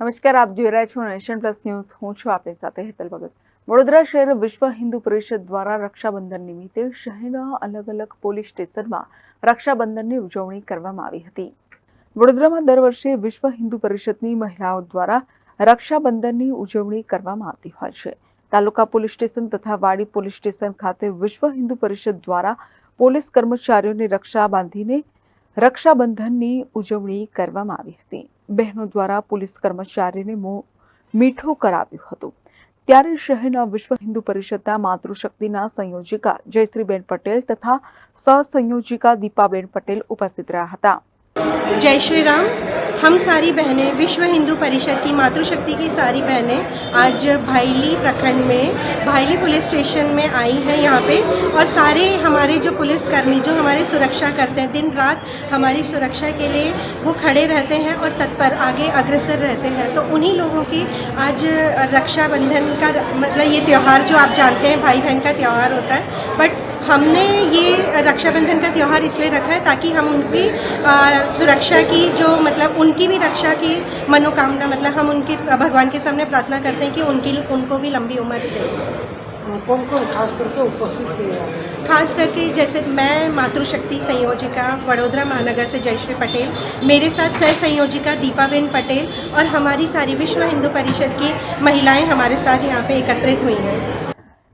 નમસ્કાર, આપ જોઈ રહ્યા છો નેશન પ્લસ ન્યૂઝ. હું છું આપની સાથે હેતલ ભગત. વડોદરા શહેર વિશ્વ હિન્દુ પરિષદ દ્વારા રક્ષાબંધન નિમિત્તે શહેરના અલગ અલગ પોલીસ સ્ટેશનમાં રક્ષાબંધનની ઉજવણી કરવામાં આવી હતી. વડોદરામાં દર વર્ષે વિશ્વ હિન્દુ પરિષદની મહિલાઓ દ્વારા રક્ષાબંધનની ઉજવણી કરવામાં આવતી હોય છે. તાલુકા પોલીસ સ્ટેશન તથા વાડી પોલીસ સ્ટેશન ખાતે વિશ્વ હિન્દુ પરિષદ દ્વારા પોલીસ કર્મચારીઓને રક્ષા બાંધીને રક્ષાબંધનની ઉજવણી કરવામાં આવી હતી. બહેનો દ્વારા પોલીસ કર્મચારીને મીઠું કરાવ્યું હતું. ત્યારે શહેરના વિશ્વ હિન્દુ પરિષદના માતૃશક્તિના સંયોજિકા જયશ્રીબેન પટેલ તથા સહસંયોજિકા દીપાબેન પટેલ ઉપસ્થિત રહ્યા હતા. જય શ્રી રામ. हम सारी बहनें, विश्व हिंदू परिषद की मातृशक्ति की सारी बहनें आज भाईली प्रखंड में, भाईली पुलिस स्टेशन में आई हैं यहाँ पे। और सारे हमारे जो पुलिसकर्मी जो हमारी सुरक्षा करते हैं, दिन रात हमारी सुरक्षा के लिए वो खड़े रहते हैं और तत्पर आगे अग्रसर रहते हैं। तो उन्हीं लोगों की आज रक्षाबंधन का मतलब ये त्यौहार जो आप जानते हैं भाई बहन का त्यौहार होता है। बट हमने ये रक्षाबंधन का त्यौहार इसलिए रखा है ताकि हम उनकी अ, सुरक्षा की जो मतलब उनकी भी रक्षा की मनोकामना मतलब हम उनके भगवान के सामने प्रार्थना करते हैं कि उनकी उनको भी लंबी उम्र दे कौन कौन खास करके उपस्थित? खास करके जैसे मैं मातृशक्ति संयोजिका वडोदरा महानगर से जयश्री पटेल मेरे साथ सह संयोजिका दीपाबेन पटेल और हमारी सारी विश्व हिंदू परिषद की महिलाएँ हमारे साथ यहाँ पे एकत्रित हुई हैं